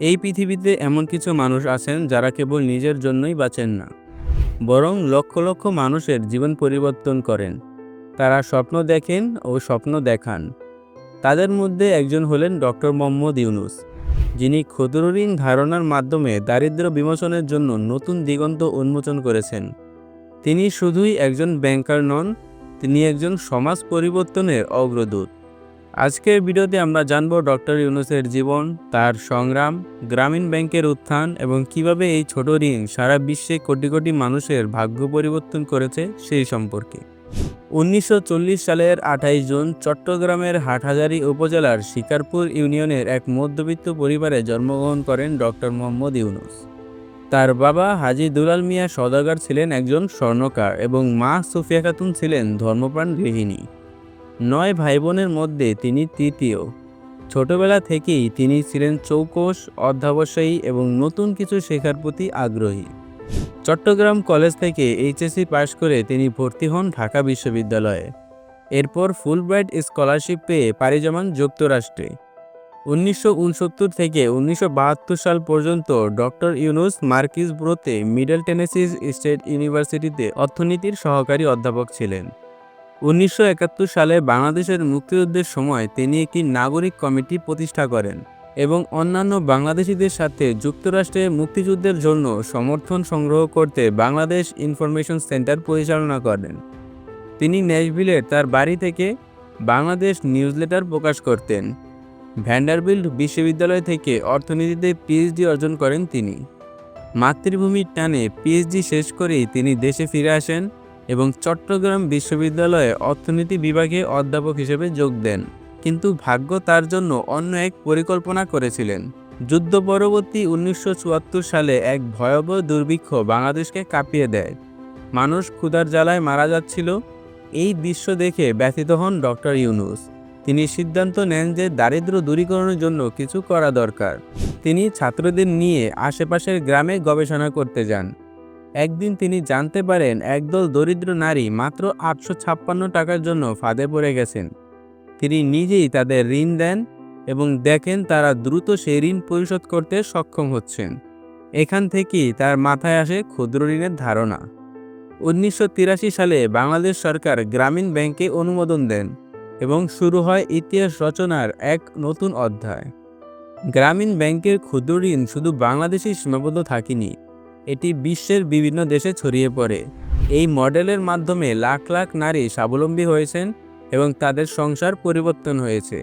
এই পৃথিবীতে এমন কিছু মানুষ আছেন যারা কেবল নিজের জন্যই বাঁচেন না, বরং লক্ষ লক্ষ মানুষের জীবন পরিবর্তন করেন। তারা স্বপ্ন দেখেন ও স্বপ্ন দেখান। তাদের মধ্যে একজন হলেন ডক্টর মোহাম্মদ ইউনুস, যিনি ক্ষুদ্রঋণ ধারণার মাধ্যমে দারিদ্র্য বিমোচনের জন্য নতুন দিগন্ত উন্মোচন করেছেন। তিনি শুধুই একজন ব্যাংকার নন, তিনি একজন সমাজ পরিবর্তনের অগ্রদূত। আজকের ভিডিওতে আমরা জানব ডক্টর ইউনুসের জীবন, তার সংগ্রাম, গ্রামীণ ব্যাংকের উত্থান এবং কীভাবে এই ছোট ঋণ সারা বিশ্বে কোটি কোটি মানুষের ভাগ্য পরিবর্তন করেছে সেই সম্পর্কে। উনিশশো চল্লিশ সালের আঠাইশ জুন চট্টগ্রামের হাটহাজারী উপজেলার শিকারপুর ইউনিয়নের এক মধ্যবিত্ত পরিবারে জন্মগ্রহণ করেন ডক্টর মোহাম্মদ ইউনুস। তার বাবা হাজি দুলাল মিয়া সদাগর ছিলেন একজন স্বর্ণকার এবং মা সুফিয়া খাতুন ছিলেন ধর্মপ্রাণ গৃহিণী। নয় ভাই বোনের মধ্যে তিনি তৃতীয়। ছোটবেলা থেকেই তিনি ছিলেন চৌকস অধ্যাবসায়ী এবং নতুন কিছু শেখার প্রতি আগ্রহী। চট্টগ্রাম কলেজ থেকে এইচএসসি পাশ করে তিনি ভর্তি হন ঢাকা বিশ্ববিদ্যালয়ে। এরপর ফুলব্রাইট স্কলারশিপ পেয়ে পাড়ি জমান যুক্তরাষ্ট্রে। উনিশশো উনসত্তর থেকে উনিশশো বাহাত্তর সাল পর্যন্ত ডক্টর ইউনুস মার্কিস ব্রোতে মিডল টেনেসিস স্টেট ইউনিভার্সিটিতে অর্থনীতির সহকারী অধ্যাপক ছিলেন। উনিশশো একাত্তর সালে বাংলাদেশের মুক্তিযুদ্ধের সময় তিনি একটি নাগরিক কমিটি প্রতিষ্ঠা করেন এবং অন্যান্য বাংলাদেশিদের সাথে যুক্তরাষ্ট্রে মুক্তিযুদ্ধের জন্য সমর্থন সংগ্রহ করতে বাংলাদেশ ইনফরমেশন সেন্টার পরিচালনা করেন। তিনি ন্যাশভিলের তার বাড়ি থেকে বাংলাদেশ নিউজলেটার প্রকাশ করতেন। ভ্যান্ডারবিল্ড বিশ্ববিদ্যালয় থেকে অর্থনীতিতে পিএইচডি অর্জন করেন তিনি। মাতৃভূমির টানে পিএইচডি শেষ করেই তিনি দেশে ফিরে আসেন এবং চট্টগ্রাম বিশ্ববিদ্যালয়ে অর্থনীতি বিভাগে অধ্যাপক হিসেবে যোগ দেন। কিন্তু ভাগ্য তার জন্য অন্য এক পরিকল্পনা করেছিলেন। যুদ্ধ পরবর্তী উনিশশো চুয়াত্তর সালে এক ভয়াবহ দুর্ভিক্ষ বাংলাদেশকে কাঁপিয়ে দেয়। মানুষ ক্ষুধার জ্বালায় মারা যাচ্ছিল। এই দৃশ্য দেখে ব্যথিত হন ডক্টর ইউনুস। তিনি সিদ্ধান্ত নেন যে দারিদ্র দূরীকরণের জন্য কিছু করা দরকার। তিনি ছাত্রদের নিয়ে আশেপাশের গ্রামে গবেষণা করতে যান। একদিন তিনি জানতে পারেন, একদল দরিদ্র নারী মাত্র আটশো ছাপ্পান্ন টাকার জন্য ফাঁদে পড়ে গেছেন। তিনি নিজেই তাদের ঋণ দেন এবং দেখেন তারা দ্রুত সেই ঋণ পরিশোধ করতে সক্ষম হচ্ছেন। এখান থেকেই তার মাথায় আসে ক্ষুদ্র ঋণের ধারণা। উনিশশো তিরাশি সালে বাংলাদেশ সরকার গ্রামীণ ব্যাংকে অনুমোদন দেন এবং শুরু হয় ইতিহাস রচনার এক নতুন অধ্যায়। গ্রামীণ ব্যাংকের ক্ষুদ্র ঋণ শুধু বাংলাদেশেই সীমাবদ্ধ থাকেনি এটি বিশ্বের বিভিন্ন দেশে ছড়িয়ে পড়ে। এই মডেলের মাধ্যমে লাখ লাখ নারী স্বাবলম্বী হয়েছেন এবং তাদের সংসার পরিবর্তন হয়েছে।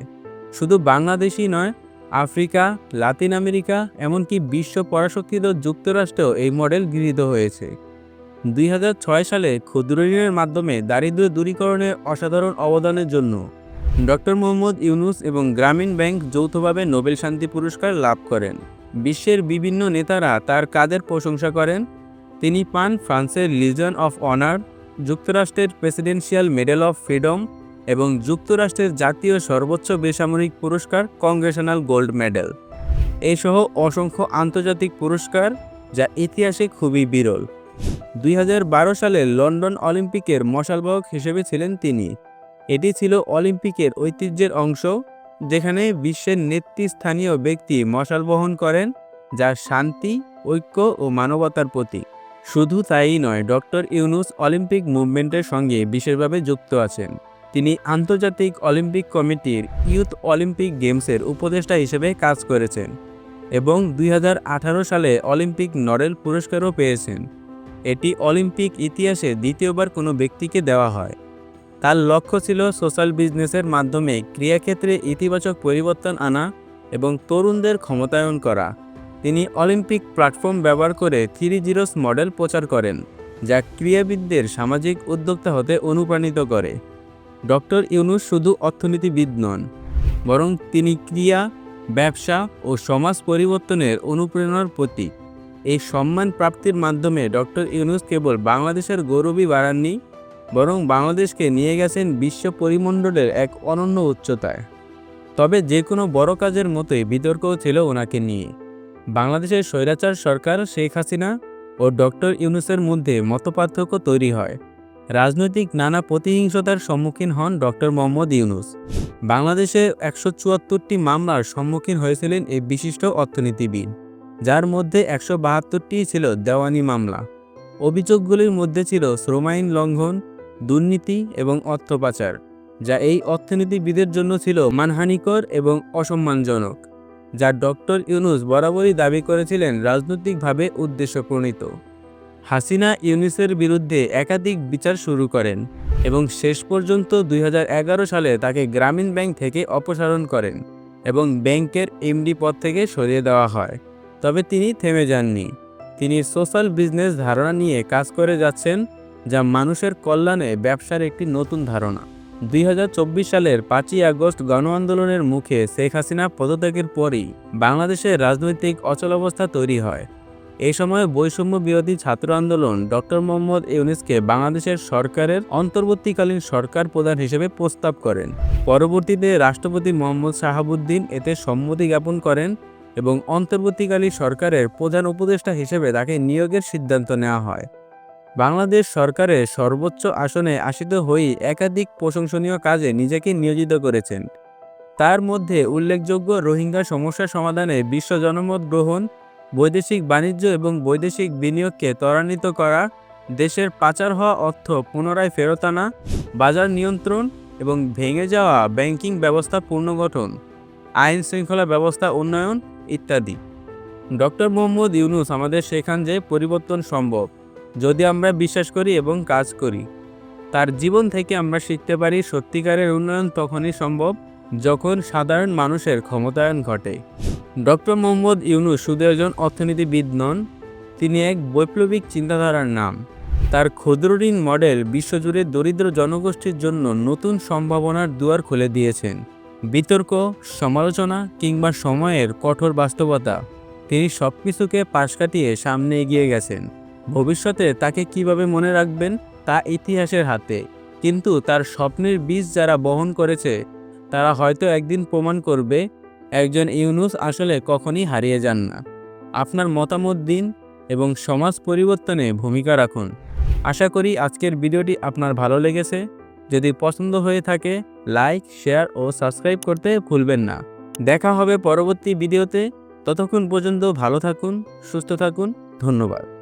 শুধু বাংলাদেশই নয়, আফ্রিকা, লাতিন আমেরিকা, এমনকি বিশ্ব পরাশক্তিত যুক্তরাষ্ট্রেও এই মডেল গৃহীত হয়েছে। দুই হাজার ছয় সালে ক্ষুদ্র ঋণের মাধ্যমে দারিদ্র্য দূরীকরণের অসাধারণ অবদানের জন্য ডক্টর মোহাম্মদ ইউনুস এবং গ্রামীণ ব্যাংক যৌথভাবে নোবেল শান্তি পুরস্কার লাভ করেন। বিশ্বের বিভিন্ন নেতারা তার কাজের প্রশংসা করেন। তিনি পান ফ্রান্সের লিজন অফ অনার যুক্তরাষ্ট্রের প্রেসিডেন্সিয়াল মেডেল অফ ফ্রিডম এবং যুক্তরাষ্ট্রের জাতীয় সর্বোচ্চ বেসামরিক পুরস্কার কংগ্রেশনাল গোল্ড মেডেল এসহ অসংখ্য আন্তর্জাতিক পুরস্কার যা ইতিহাসে খুবই বিরল। দুই হাজার বারো সালে লন্ডন অলিম্পিকের মশালবাহক হিসেবে ছিলেন তিনি। এটি ছিল অলিম্পিকের ঐতিহ্যের অংশ। যেখানে বিশ্বের নেতৃস্থানীয় ব্যক্তি মশাল বহন করেন যা শান্তি, ঐক্য ও মানবতার প্রতীক। শুধু তাই নয়, ডক্টর ইউনুস অলিম্পিক মুভমেন্টের সঙ্গে বিশেষভাবে যুক্ত আছেন। তিনি আন্তর্জাতিক অলিম্পিক কমিটির ইউথ অলিম্পিক গেমসের উপদেষ্টা হিসেবে কাজ করেছেন এবং দুই হাজার আঠারো সালে অলিম্পিক নরেল পুরস্কারও পেয়েছেন। এটি অলিম্পিক ইতিহাসে দ্বিতীয়বার কোনো ব্যক্তিকে দেওয়া হয়। তার লক্ষ্য ছিল সোশ্যাল বিজনেসের মাধ্যমে ক্রিয়াক্ষেত্রে ইতিবাচক পরিবর্তন আনা এবং তরুণদের ক্ষমতায়ন করা। তিনি অলিম্পিক প্ল্যাটফর্ম ব্যবহার করে থ্রি জিরোস মডেল প্রচার করেন, যা ক্রীড়াবিদদের সামাজিক উদ্যোক্তা হতে অনুপ্রাণিত করে। ডক্টর ইউনুস শুধু অর্থনীতিবিদ নন, বরং তিনি ক্রিয়া, ব্যবসা ও সমাজ পরিবর্তনের অনুপ্রেরণার প্রতীক। এই সম্মান প্রাপ্তির মাধ্যমে ডক্টর ইউনুস কেবল বাংলাদেশের গৌরবই বাড়াননি বরং বাংলাদেশকে নিয়ে গেছেন বিশ্ব পরিমণ্ডলের এক অনন্য উচ্চতায়। তবে যে কোনো বড় কাজের মতোই বিতর্কও ছিল ওনাকে নিয়ে। বাংলাদেশের স্বৈরাচার সরকার শেখ হাসিনা ও ডক্টর ইউনুসের মধ্যে মতপার্থক্য তৈরি হয়। রাজনৈতিক নানা প্রতিহিংসতার সম্মুখীন হন ডক্টর মোহাম্মদ ইউনুস। বাংলাদেশে একশো চুয়াত্তরটি মামলার সম্মুখীন হয়েছিলেন এই বিশিষ্ট অর্থনীতিবিদ, যার মধ্যে একশো ছিল দেওয়ানি মামলা। অভিযোগগুলির মধ্যে ছিল শ্রম আইন লঙ্ঘন দুর্নীতি এবং অর্থ পাচার যা এই অর্থনীতিবিদের জন্য ছিল মানহানিকর এবং অসম্মানজনক, যা ডক্টর ইউনুস বরাবরই দাবি করেছিলেন রাজনৈতিকভাবে উদ্দেশ্য প্রণীত হাসিনা ইউনিসের বিরুদ্ধে একাধিক বিচার শুরু করেন এবং শেষ পর্যন্ত দুই হাজার এগারো সালে তাকে গ্রামীণ ব্যাংক থেকে অপসারণ করেন এবং ব্যাংকের এমডি পদ থেকে সরিয়ে দেওয়া হয়। তবে তিনি থেমে যাননি। তিনি সোশ্যাল বিজনেস ধারণা নিয়ে কাজ করে যাচ্ছেন যা মানুষের কল্যাণে ব্যবসার একটি নতুন ধারণা। দুই হাজার চব্বিশ সালের পাঁচই আগস্ট গণ আন্দোলনের মুখে শেখ হাসিনা পদত্যাগের পরই বাংলাদেশের রাজনৈতিক অচলাবস্থা তৈরি হয়। এই সময় বৈষম্য বিরোধী ছাত্র আন্দোলন ডক্টর মোহাম্মদ ইউনিসকে বাংলাদেশের সরকারের অন্তর্বর্তীকালীন সরকার প্রধান হিসেবে প্রস্তাব করেন। পরবর্তীতে রাষ্ট্রপতি মোহাম্মদ শাহাবুদ্দিন এতে সম্মতি জ্ঞাপন করেন এবং অন্তর্বর্তীকালীন সরকারের প্রধান উপদেষ্টা হিসেবে তাকে নিয়োগের সিদ্ধান্ত নেওয়া হয়। বাংলাদেশ সরকারের সর্বোচ্চ আসনে আসিত হয়েই একাধিক প্রশংসনীয় কাজে নিজেকে নিয়োজিত করেছেন। তার মধ্যে উল্লেখযোগ্য রোহিঙ্গা সমস্যা সমাধানে বিশ্ব জনমত গ্রহণ, বৈদেশিক বাণিজ্য এবং বৈদেশিক বিনিয়োগকে ত্বরান্বিত করা, দেশের পাচার হওয়া অর্থ পুনরায় ফেরত আনা, বাজার নিয়ন্ত্রণ এবং ভেঙে যাওয়া ব্যাংকিং ব্যবস্থা পুনর্গঠন, আইন শৃঙ্খলা ব্যবস্থা উন্নয়ন ইত্যাদি। ডক্টর মোহাম্মদ ইউনুস আমাদের শেখান যে পরিবর্তন সম্ভব। যদি আমরা বিশ্বাস করি এবং কাজ করি। তার জীবন থেকে আমরা শিখতে পারি সত্যিকারের উন্নয়ন তখনই সম্ভব যখন সাধারণ মানুষের ক্ষমতায়ন ঘটে। ডক্টর মোহাম্মদ ইউনুস শুধু একজন অর্থনীতিবিদ নন, তিনি এক বৈপ্লবিক চিন্তাধারার নাম। তার ক্ষুদ্র ঋণ মডেল বিশ্বজুড়ে দরিদ্র জনগোষ্ঠীর জন্য নতুন সম্ভাবনার দুয়ার খুলে দিয়েছেন। বিতর্ক, সমালোচনা কিংবা সময়ের কঠোর বাস্তবতা তিনি সব কিছুকে পাশ কাটিয়ে সামনে এগিয়ে গেছেন। ভবিষ্যতে তাকে কীভাবে মনে রাখবেন তা ইতিহাসের হাতে। কিন্তু তার স্বপ্নের বীজ যারা বহন করেছে, তারা হয়তো একদিন প্রমাণ করবে, একজন ইউনুস আসলে কখনই হারিয়ে যান না। আপনার মতামত দিন এবং সমাজ পরিবর্তনে ভূমিকা রাখুন। আশা করি আজকের ভিডিওটি আপনার ভালো লেগেছে। যদি পছন্দ হয়ে থাকে, লাইক, শেয়ার ও সাবস্ক্রাইব করতে ভুলবেন না। দেখা হবে পরবর্তী ভিডিওতে। ততক্ষণ পর্যন্ত ভালো থাকুন, সুস্থ থাকুন, ধন্যবাদ।